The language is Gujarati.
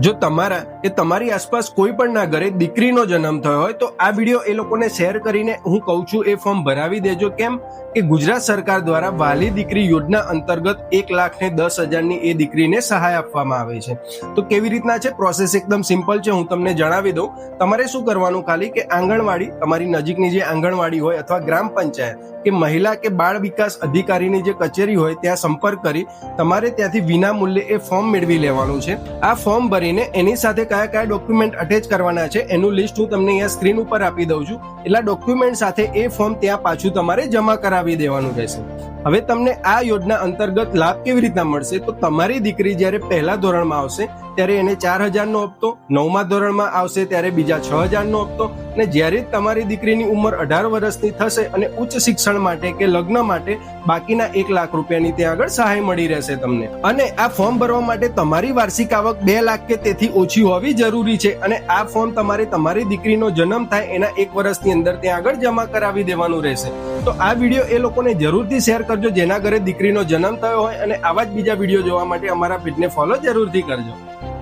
જો તમારા કે તમારી આસપાસ કોઈ પણ ના ઘરે દીકરીનો જન્મ થયો હોય તો આ વીડિયો એ લોકોને શેર કરીને હું કહું છું એ ફોર્મ ભરાવી દેજો. કેમ? કે ગુજરાત સરકાર દ્વારા વાલી દીકરી યોજના અંતર્ગત એક લાખ ને દસ હજારની એ દીકરીને સહાય આપવામાં આવે છે. તો કેવી રીતના છે? પ્રોસેસ એકદમ સિમ્પલ છે. હું તમને જણાવી દઉં. તમારે શું કરવાનું ખાલી કે આંગણવાડી, તમારી નજીકની જે આંગણવાડી હોય અથવા ગ્રામ પંચાયત કે મહિલા કે બાળ વિકાસ અધિકારીની જે કચેરી હોય ત્યાં સંપર્ક કરી તમારે ત્યાંથી વિના મૂલ્યે એ ફોર્મ મેળવી લેવાનું છે. આ ફોર્મ ભરીને એની સાથે કયા કયા ડોક્યુમેન્ટ અટેચ કરવાના છે એનું લિસ્ટ હું તમને અહીંયા સ્ક્રીન ઉપર આપી દઉં છું. એટલા ડોક્યુમેન્ટ સાથે એ ફોર્મ ત્યાં પાછું તમારે જમા કરાવી દેવાનું રહેશે. હવે તમને આ યોજના અંતર્ગત લાભ કેવી રીતના મળશે? તો તમારી દીકરી જ્યારે પહેલા ધોરણમાં આવશે, ત્યારે એને ચાર હજારનો હપ્તો, નવમા ધોરણમાં આવશે ત્યારે બીજા છ હજારનો હપ્તો અને જ્યારે તમારી દીકરીની ઉંમર અઢાર વર્ષની થશે અને ઉચ્ચ શિક્ષણ માટે કે લગ્ન માટે બાકીના એક લાખ રૂપિયાની ત્યાં આગળ સહાય મળી રહેશે તમને. અને આ ફોર્મ ભરવા માટે તમારી વાર્ષિક આવક બે લાખ કે તેથી ઓછી હોવી જરૂરી છે અને આ ફોર્મ તમારે તમારી દીકરીનો જન્મ થાય એના એક વર્ષની અંદર ત્યાં આગળ જમા કરાવી દેવાનું રહેશે. તો આ વીડિયો એ લોકોને જરૂરથી શેર કરજો જેના ઘરે દીકરીનો જન્મ થયો હોય અને આવા જ બીજા વીડિયો જોવા માટે અમારા પેજને ફોલો જરૂરથી કરજો.